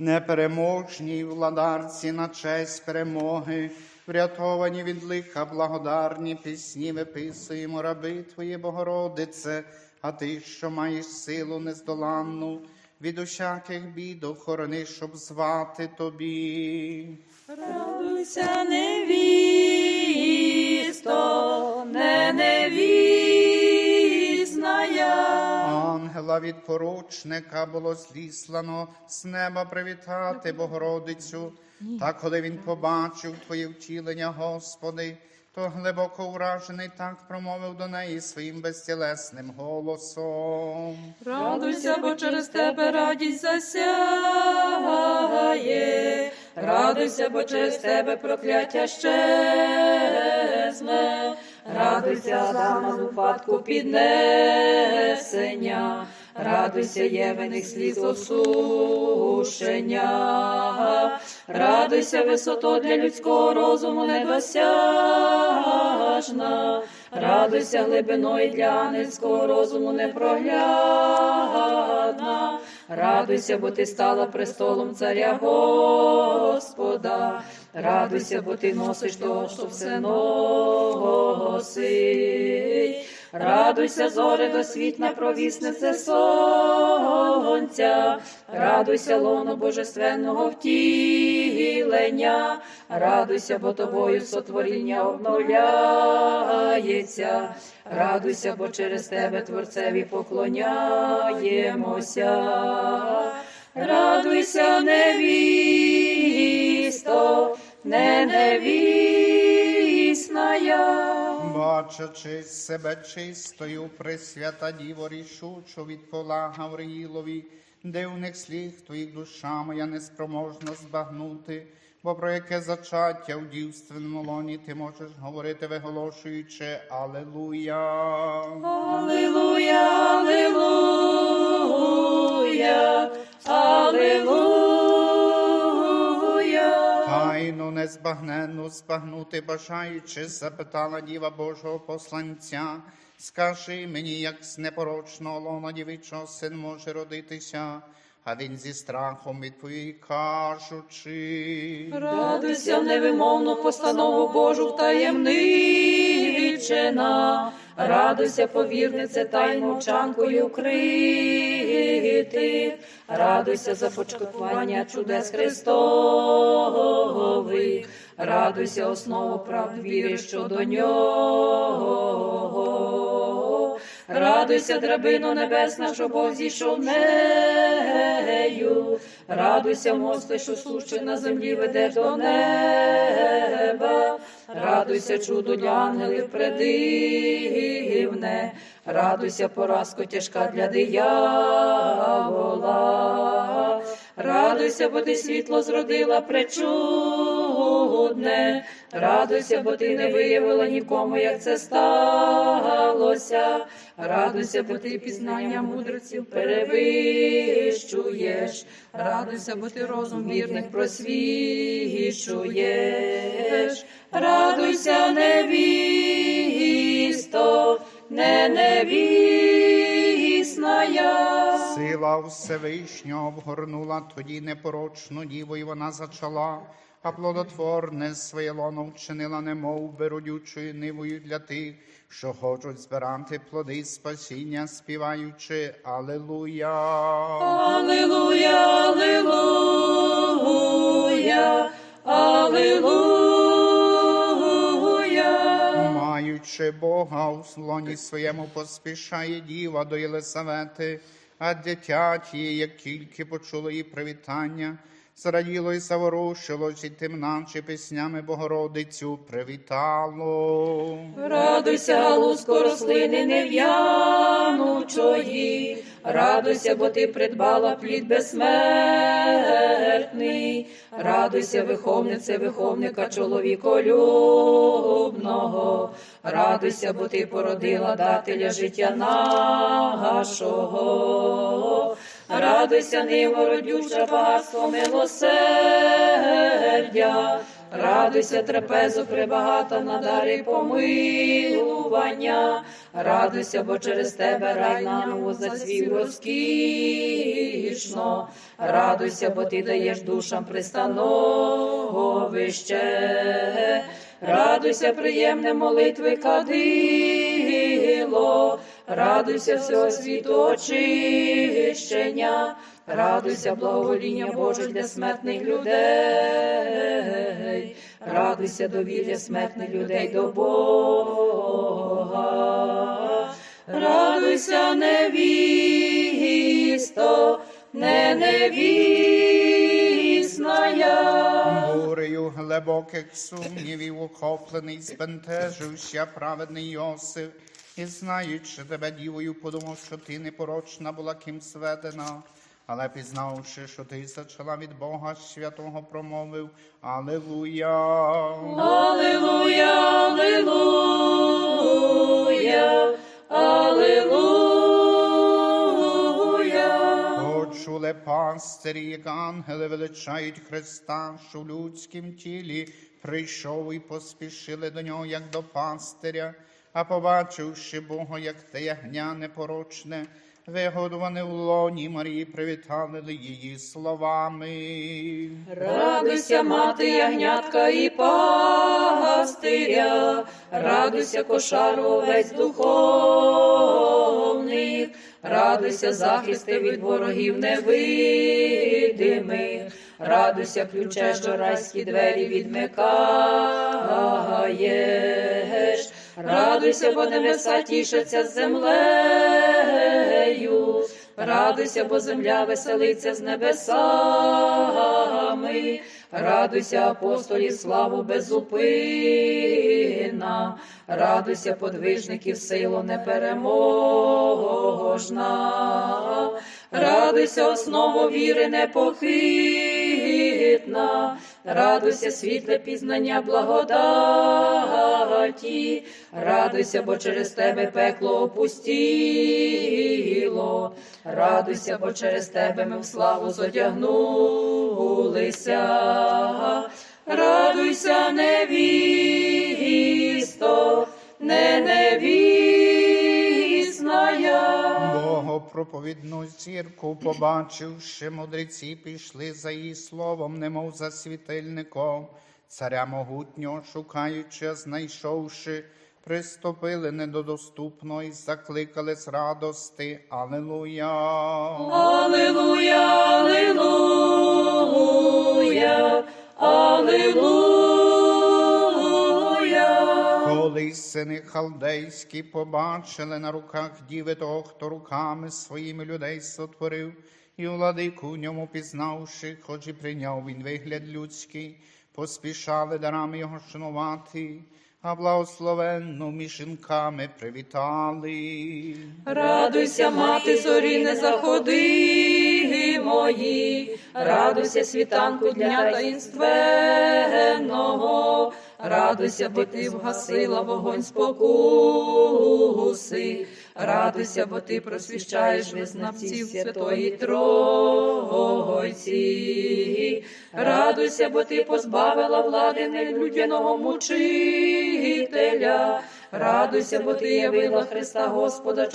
непереможній владарці на честь перемоги, врятовані від лиха, благодарні пісні виписуємо, раби Твої, Богородице, а Ти, що маєш силу нездоланну, від усяких бід охорони, щоб звати Тобі. Радуйся, невісто, Ангела від поручника було зліслано з неба привітати Богородицю. Та коли він побачив Твоє втілення, Господи, то глибоко вражений так промовив до неї своїм безтілесним голосом. Радуйся, бо через тебе радість засягає. Радуйся, бо через тебе прокляття щезне. Радуйся, Адама з упадку піднесення. Радуйся, євених сліз осушення. Радуйся, висото для людського розуму недосяжна. Радуйся, глибиною для ангельського розуму непроглядна. Радуйся, бо ти стала престолом царя Господа. Радуйся, бо ти носиш того, що все носить. Радуйся, зоре досвітна провіснице сонця. Радуйся, лоно божественного втілення. Радуйся, бо тобою сотворіння обновляється. Радуйся, бо через тебе Творцеві поклоняємося. Радуйся, невісто, не невісная. Бачачи себе чистою, пресвята Діво рішучо від пола Гавриїлові, дивних слів твоїх душа моя неспроможна збагнути, бо про яке зачаття в дівственному лоні ти можеш говорити, виголошуючи Алелуя. Аллилуйя, аллилуйя, аллилуйя. Незбагненну збагнути бажаючи, запитала діва Божого посланця. Скажи мені, як з непорочного лона дівичого син може родитися, а він зі страхом відповів, кажучи. Радуйся в невимовну постанову Божу втаємничена. Радуйся, повірнице, тайн мовчанкою вкрити. Радуйся за початкування чудес Христових. Радуйся, основу прав віри щодо нього. Радуйся, драбино небесна, що Бог зійшов нею. Радуйся, мости, що сущий на землі ведеш до неба. Радуйся, чудо для ангелів предивне. Радуйся, поразко тяжка для диявола. Радуйся, бо ти світло зродила пречудне. Радуйся, бо ти не виявила нікому, як це сталося. Радуйся, бо ти пізнання мудреців перевищуєш. Радуйся, бо ти розум вірних просвічуєш. Радуйся, невісто, не невісная. Сила Всевишнього обгорнула тоді непорочну діву, і вона зачала, а плодотворне своє лоно вчинила, немов би родючою нивою для тих, що хочуть збирати плоди спасіння, співаючи Алелуя. Аллилуйя, аллилуйя, аллилуйя. Маючи Бога у слоні своєму, поспішає діва до Єлисавети, а дитяті, як тільки почули її привітання, зраділо й заворушилось, і тим наче піснями Богородицю привітало. Радуйся, галузко рослини нев'янучої, радуйся, бо ти придбала плід безсмертний. Радуйся, виховнице, виховника чоловіколюбного. Радуйся, бо ти породила дателя життя нашого. Радуйся, ниво родюча багатство милосердя. Радуйся, трапезу прибагата на дари помилування. Радуйся, бо через тебе рай наново зацвів розкішно. Радуйся, бо ти даєш душам пристановище. Радуйся, приємне молитви кадило, радуйся всього світу очищення, радуйся благовоління Боже для смертних людей, радуйся довір'я смертних людей до Бога. Радуйся, невісто, не невісная. Бурею глибоких сумнівів охоплений, збентежився праведний Йосиф, і знаючи тебе дівою, подумав, що ти непорочна була ким сведена. Але пізнавши, що ти зачала від Бога святого, промовив Аллилуйя. Аллилуйя, аллилуйя, аллилуйя. Почули пастирі, як ангели величають Христа, що в людськім тілі прийшов і поспішили до нього, як до пастиря, а побачивши Бога, як те ягня непорочне, вигодуване в лоні Марії, привітали її словами. Радуйся, мати ягнятка і пастиря, радуйся, кошару овець духовних, радуйся, захисти від ворогів невидимих, радуйся, ключе, що райські двері відмикаєш, радуйся, бо небеса тішаться землею. Радуйся, бо земля веселиться з небесами. Радуйся, апостолів, славу безупинна. Радуйся, подвижників, силу непереможна. Радуйся, основу віри непохитна. Радуйся, світле пізнання благодаті. Радуйся, бо через тебе пекло опустіло. Радуйся, бо через тебе ми в славу зодягнулися. Радуйся, невісто, не невісная. Богопроповідну зірку, побачивши, мудреці пішли за її словом, немов за світильником. Царя могутнього, шукаючи, знайшовши, приступили недодоступно і закликали з радости. Аллилуйя! Аллилуйя, аллилуйя, аллилуйя. Коли сини халдейські побачили на руках діви того, хто руками своїми людей сотворив, і владику в ньому пізнавши, хоч і прийняв він вигляд людський, поспішали дарами його шанувати, а благословенну між привітали. Радуйся, мати зорі, не заходи мої, радуйся світанку дня таїнственного, радуйся, бо ти вгасила вогонь спокуси, радуйся, бо ти просвіщаєш визнавців Святої Тройці, радуйся, бо ти позбавила влади нелюдяного мучителя. Радуйся, бо ти явила Христа Господа,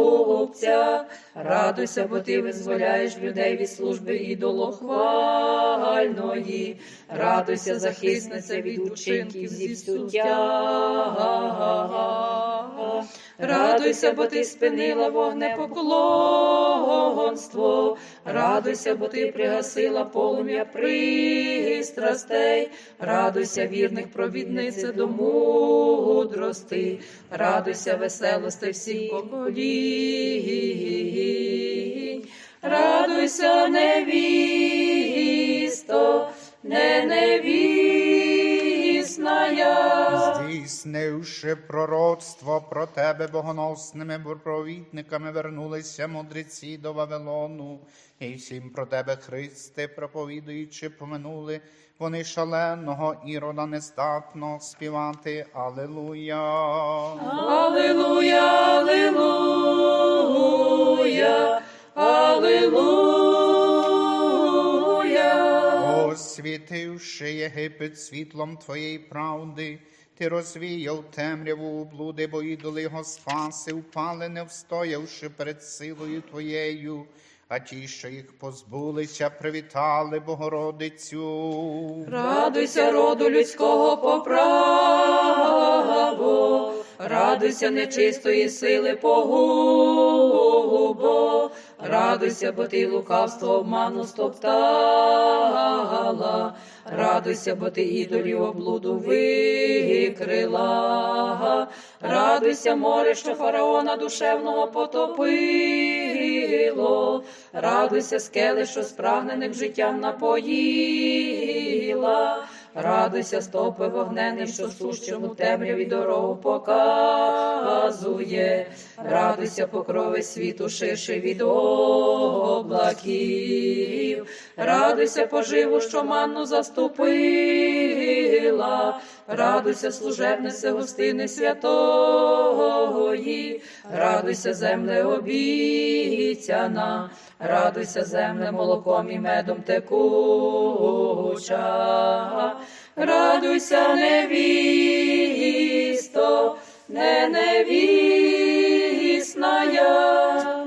чоловіколюбця. Радуйся, бо ти визволяєш людей від служби ідолохвальної. Радуйся, захисниця від учинків зівсуття. Радуйся, бо ти спинила вогнепоклонство. Радуйся, бо ти пригасила полум'я пристрастей. Радуйся, вірних провідниця до мудрости. Радуйся, веселости всіх поколінь. Радуйся, невісто, не невісная. Здійснивши пророцтво про тебе богоносними провідниками, вернулися мудреці до Вавилону, і всім про тебе, Христе, проповідуючи, поминули вони шаленого ірода нездатно співати Аллилуйя. Аллилуйя, аллилуйя, аллилуйя. Освітивши Єгипет світлом твоєї правди, ти розвіяв темряву блуди, бо ідоли його спаси, впали, не встоявши перед силою твоєю. а ті, що їх позбулися, привітали Богородицю. Радуйся, роду людського по праву, радуйся нечистої сили погубо, радуйся, бо ти лукавство обману стоптала, радуйся, бо ти ідолів облуду викрила, радуйся, море, що фараона душевного потопило, радуйся, скели, що спрагнених життям напоїла. Радуйся, стопи вогнений, що сущому темряві дорогу показує. Радуйся, покрови світу ширше від облаків. Радуйся, поживу, що манну заступила. Радуйся, служебнице гостини святої. Радуйся, земле обіцяна. Радуйся, земле молоком і медом текуча. Радуйся, невісто, не невісная.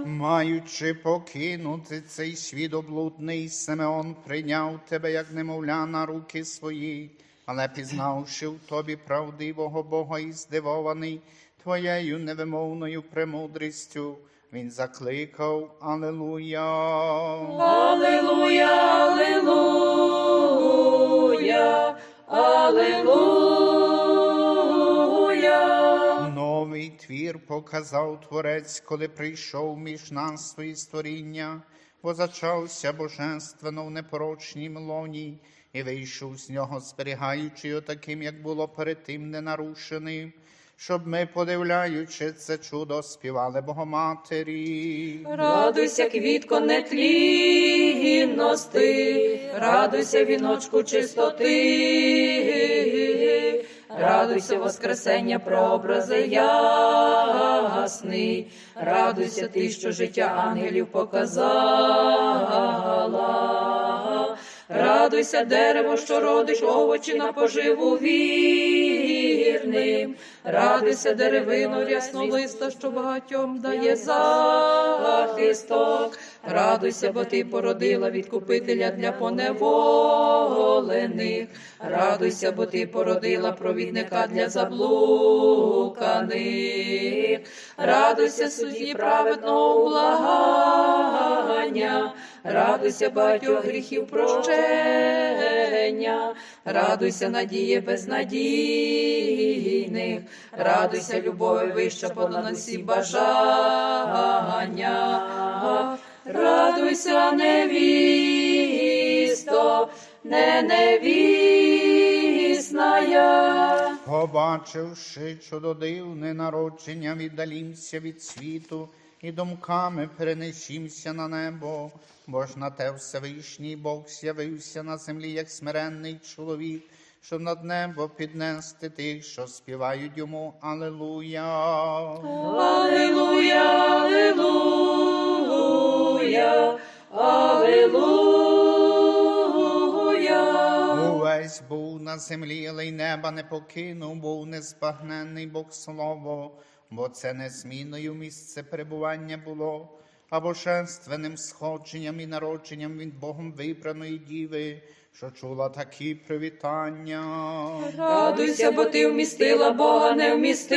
Маючи покинути цей світ облудний, Симеон прийняв тебе, як немовля, на руки свої, але пізнавши в тобі правдивого Бога і здивований твоєю невимовною премудрістю, він закликав Алелуя. Аллилуйя, аллилуйя, аллилуйя. Новий твір показав Творець, коли прийшов між нас свої створіння, позачався божественно в непорочнім лоні, і вийшов з нього, зберігаючи його таким, як було перед тим ненарушеним, щоб ми, подивляючи це чудо, співали Богоматері. Радуйся, квітко нетлінності, радуйся, віночку чистоти, радуйся, Воскресення прообрази ясний, радуйся ти, що життя ангелів показала. Радуйся, дерево, що родиш овочі на поживу вірним. Радуйся, деревино, ряснолиста, що багатьом дає захисток. Радуйся, бо ти породила відкупителя для поневолених. Радуйся, бо ти породила провідника для заблуканих. Радуйся, судді праведного благання. Радуйся, багатьох гріхів прощення. Радуйся, надії безнадійних. Радуйся, любові вища понад всі бажання. Радуйся, невісто, не невісная. Побачивши чудо дивне народження, віддалімся від світу і думками перенесімся на небо, бо ж на те Всевишній Бог з'явився на землі, як смиренний чоловік, щоб над небо піднести тих, що співають йому Алелуя. Аллилуйя, аллилуйя, аллилуйя. Увесь був на землі, але й неба не покинув, був незбагненний Бог слово, бо це незмінною місце перебування було, а божественним сходженням і народженням від Богом вибраної діви, що чула такі привітання. Радуйся, бо ти вмістила Бога невмістимого.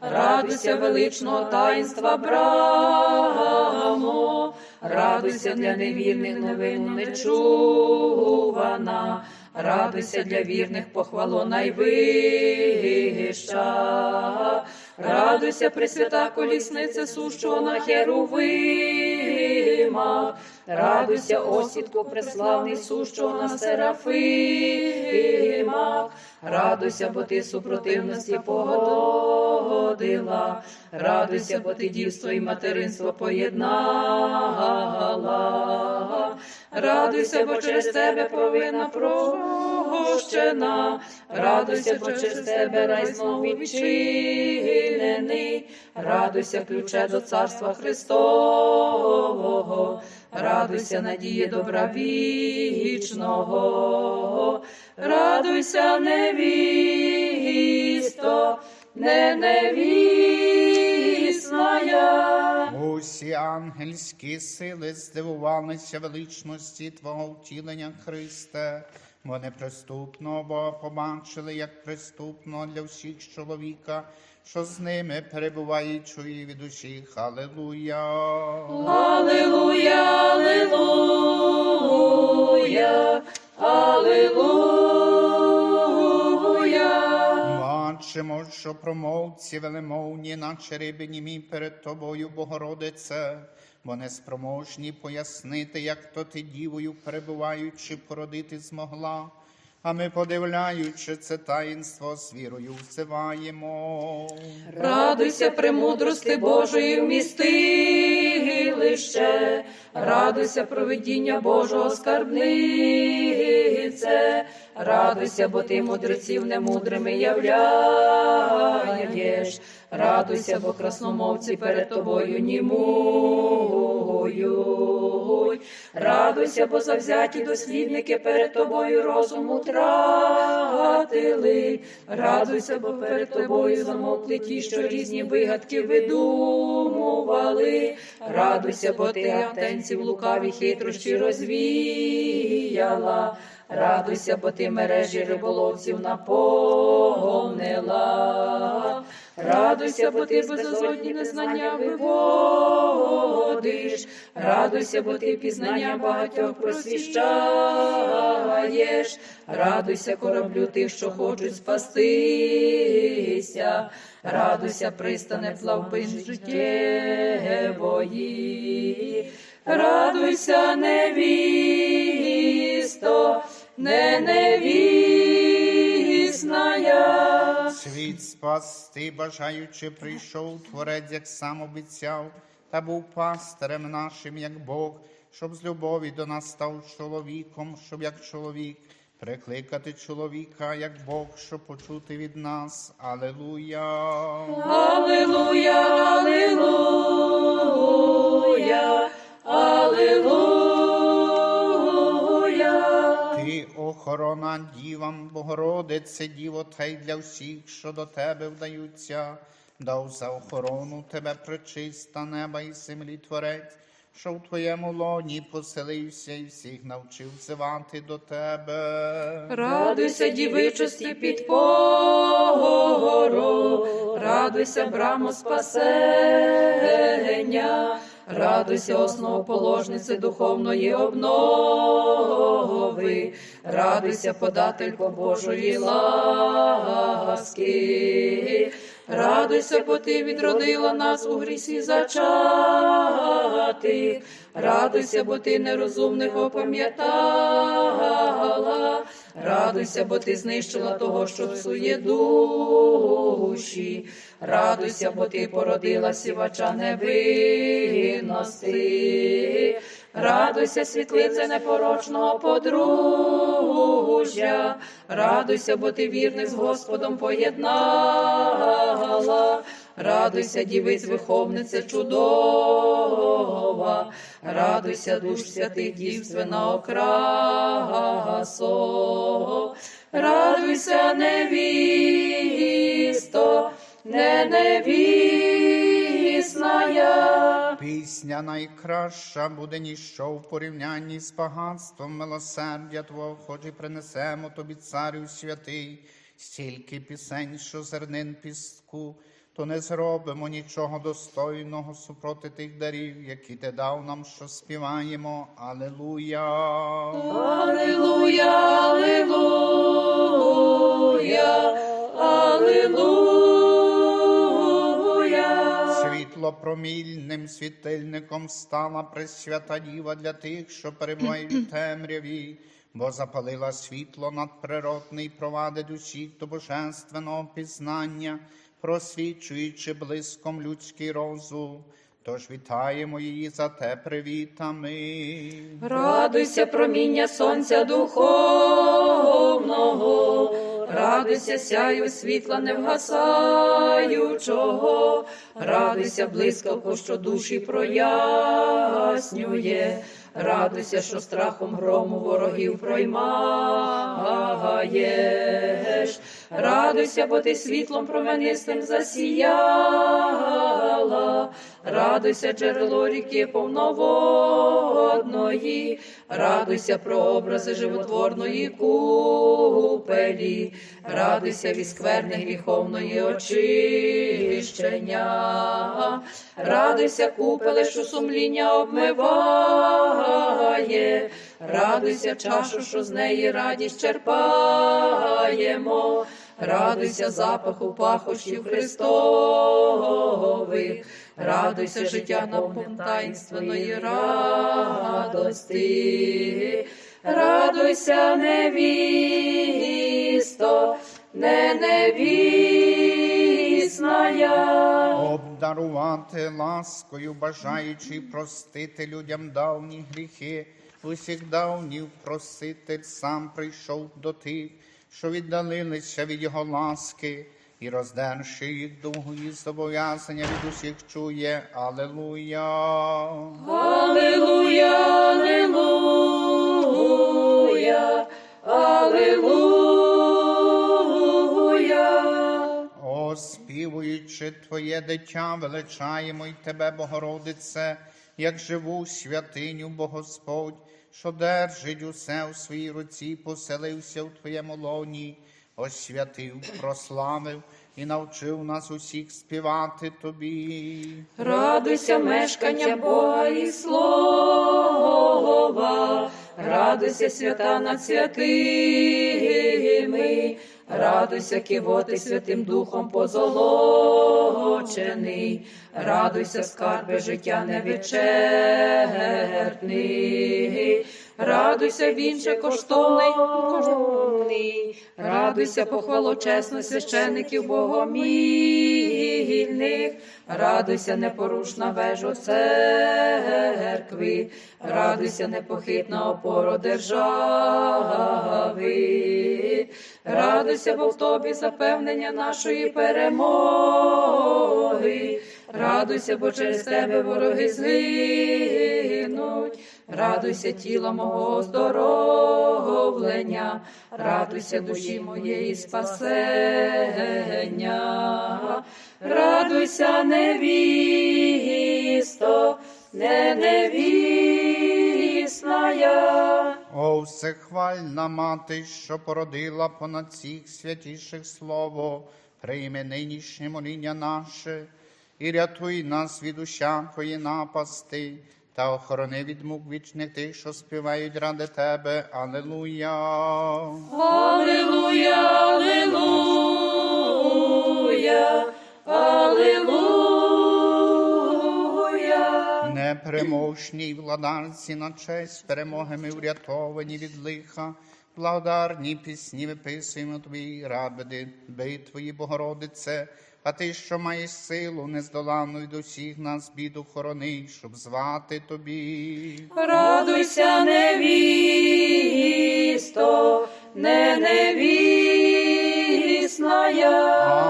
Радуйся величного таїнства брамо. Радуйся для невірних новину нечувана. Радуйся для вірних похвало найвища. Радуйся, Пресвята колісниця сущого на херувимах. Радуйся, осідку преславний сущого на серафимах. Радуйся, бо ти супротивності погодила. Радуйся, бо ти дівство і материнство поєднала. Радуйся, бо через тебе повинна прощена. Радуйся, бо через тебе рай знов відчинений. Радуйся, ключе до царства Христового. Радуйся, надії добра вічного. Радуйся, невісто, не невісная. Усі ангельські сили здивувалися величності Твого втілення, Христе. Вони приступно Бога побачили, як приступно для всіх чоловіка, що з ними перебуває, і чує від усіх. Алелуя. Аллилуйя, аллилуйя, аллилуйя. Бачимо, що промовці велемовні, наче риби німі перед тобою, Богородице. Вони спроможні пояснити, як то ти дівою перебуваючи, породити змогла. А ми, подивляючи це таїнство, з вірою взиваємо. Радуйся, премудрости Божої вмістилище, радуйся, провидіння Божого скарбнице, радуйся, бо ти мудреців немудрими являєш, радуйся, бо красномовці перед тобою німують, радуйся, бо завзяті дослідники перед тобою розуму тратили, радуйся, бо перед тобою замовкли ті, що різні вигадки видумували, радуйся, бо ти автенців лукаві хитрощі розвіяла. Радуйся, бо ти мережі риболовців наповнила. Радуйся, бо ти безодні незнання виводиш. Радуйся, бо ти пізнання багатьох просвіщаєш. Радуйся, кораблю тих, що хочуть спастися. Радуйся, пристане плавбин життєвої. Радуйся, невісто, не невісная. Світ спасти, бажаючи, прийшов творець, як сам обіцяв, та був пастирем нашим, як Бог, щоб з любові до нас став чоловіком, щоб як чоловік прикликати чоловіка, як Бог, щоб почути від нас. Алелуя. Аллилуйя, аллилуйя, аллилуйя. Охорона дівам, Богородице, Діво, та й для всіх, що до тебе вдаються, дав за охорону тебе причиста неба і землі творець, що в твоєму лоні поселився і всіх навчив взивати до тебе. Радуйся, дівичості під пору, радуйся, брамо спасення, радуйся, основоположнице духовної обнови, радуйся, подателько Божої ласки. Радуйся, бо ти відродила нас у грісі зачати. Радуйся, бо ти нерозумних опам'ятала. Радуйся, бо ти знищила того, що псує душі. Радуйся, бо ти породила сівача невинності. Радуйся, світлице непорочного подружжя. Радуйся, бо ти вірних з Господом поєднала. Радуйся, дівиць виховнице чудова. Радуйся, душ святих дівствена окрасо. Радуйся, невісто, не невісная. Пісня найкраща буде ніщо в порівнянні з багатством милосердя Твого, хоч і принесемо тобі, царю святий, стільки пісень, що зернин пістку, то не зробимо нічого достойного супроти тих дарів, які ти дав нам, що співаємо. Алелуя. Аллилуйя, аллилуйя, аллилуйя. Промільним світильником стала пресвята діва для тих, що перебувають у темряві, бо запалила світло надприродне і провадить усіх до божественного пізнання, просвічуючи блиском людський розум. Тож вітаємо її за те привітами. Радуйся, проміння сонця духовного, радуйся, сяю світла невгасаючого, радуйся, блискавко, що душі прояснює, радуйся, що страхом грому ворогів проймаєш, радуйся, бо ти світлом променистим засіяла, радуйся, джерело ріки повноводної, радуйся, прообрази животворної купелі, радуйся від скверни гріховної очищення, радуйся, купеле, що сумління обмиває, радуйся, чашу, що з неї радість черпаємо. Радуйся запаху пахощів Христових, радуйся життя наповним радости, радуйся, невісто, не невісная. Обдарувати ласкою, бажаючи простити людям давні гріхи, усіх давнів проситель сам прийшов до тих, що віддалилися від його ласки, і роздерши їх і зобов'язання від усіх чує. Алелуя. Аллилуйя, аллилуйя, аллилуйя. Оспівуючи Твоє дитя, величаємо й Тебе, Богородице, як живу святиню, бо Господь, що держить усе у своїй руці, поселився в Твоєму лоні, освятив, прославив і навчив нас усіх співати Тобі. Радуйся, мешкання Бога і слова, радуйся, свята над святими, радуйся, кивоти Святим Духом позолочений, радуйся, скарби життя невичерпний, радуйся, вінче коштовний, коштовний, радуйся, похвало чесно священиків богомільних, радуйся, непорушна вежо церкви, радуйся, непохитна опора держави, радуйся, бо в тобі запевнення нашої перемоги, радуйся, бо через тебе вороги згинуть. Радуйся тіла мого оздоровлення, радуйся душі моєї спасення, радуйся, невісто, не невісная. О, всехвальна мати, що породила понад всіх святіших слово, прийми нинішнє моління наше і рятуй нас від усякої напасти, та охорони від мук вічних тих, що співають ради тебе. Алелуя. Аллилуйя, аллилуйя, аллилуйя. Непереможній владарці на честь перемоги ми врятовані від лиха. Благодарні пісні виписуємо тобі, ради битвої Богородице, а ти, що маєш силу нездоланну від усіх нас біду хорони, щоб звати тобі. Радуйся, невісто, не невісная.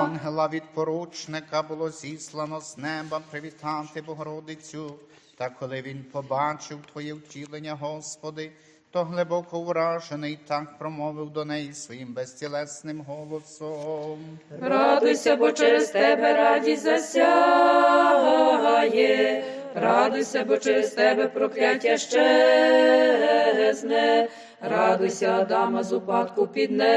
Ангела від поручника було зіслано з неба привітати Богородицю. Та коли він побачив твоє втілення, Господи, то глибоко вражений так промовив до неї своїм безтілесним голосом. Радуйся, бо через тебе радість засягає. Радуйся, бо через тебе прокляття щезне. Радуйся, Адама, з упадку піднесення.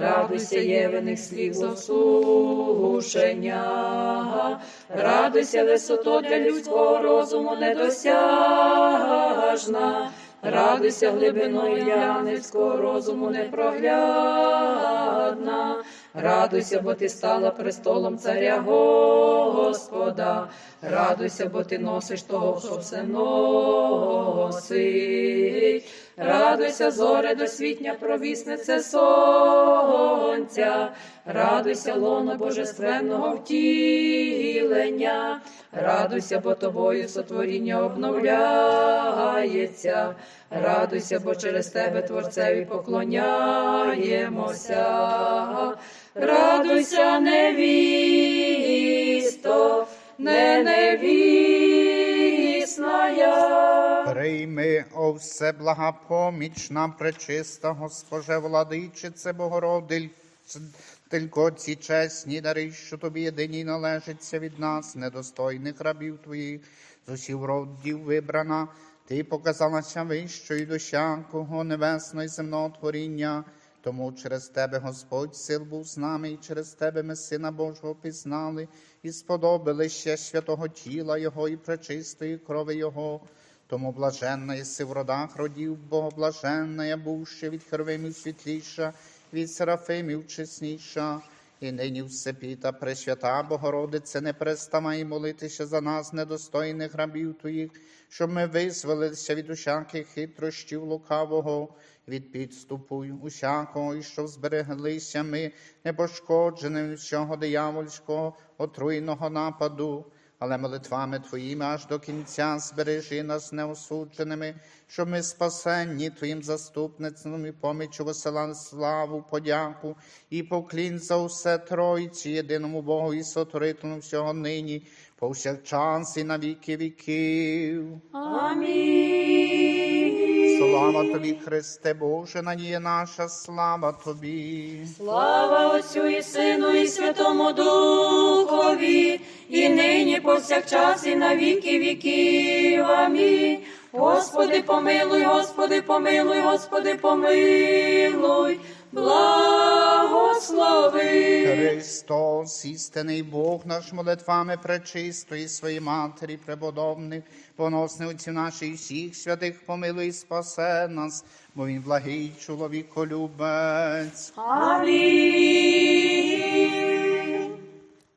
Радуйся, євених слів з осушення. Радуйся, висото для людського розуму недосяжна. Радуйся, глибиною янецького розуму непроглядна. Радуйся, бо ти стала престолом царя Господа. Радуйся, бо ти носиш того, що все носить. Радуйся, зоре досвітня провіснице сонця. Радуйся, лоно божественного втілення. Радуйся, бо тобою сотворіння обновляється. Радуйся, бо через тебе Творцеві поклоняємося. Радуйся, невісто, не невісная. Прийми, о все благопомічна, пречиста, Госпоже, владичице Богородице, Тільки ці чесні дари, що тобі єдині належаться від нас, недостойних рабів твоїх, з усіх родів вибрана, ти показалася вищою до всякого небесного земного творіння. Тому через тебе Господь сил був з нами, і через тебе ми Сина Божого пізнали, і сподобали ще святого тіла Його і пречистої крови Його. Тому блаженна єси в родах родів, Богоблаженна я бувши від хервимів світліша, від серафимів чесніша. І нині всепіта Пресвята Богородице, не переставай молитися за нас, недостойних рабів Твоїх, щоб ми визволилися від усяких хитрощів лукавого, від підступу усякого, і щоб збереглися ми непошкодженим всього диявольського отруйного нападу. Але молитвами Твоїми аж до кінця збережи нас неосудженими, щоб ми спасенні Твоїм заступництвом і помічу весела славу, подяку і поклін за усе Тройці, єдиному Богу і сотворителю всього нині, повсякчас і на віки віків. Амінь. Слава тобі, Христе Боже, надія наша, слава тобі. Слава Отцю і Сину, і Святому Духові, і нині повсякчас, і на віки віків. Амінь. Господи, помилуй, Господи, помилуй, Господи, помилуй, благослови. Христос, істинний Бог наш молитвами пречистої своїй матері, преподобних, поносний отців наших всіх святих, помилуй і спасе нас, бо він благий чоловіколюбець. Амінь.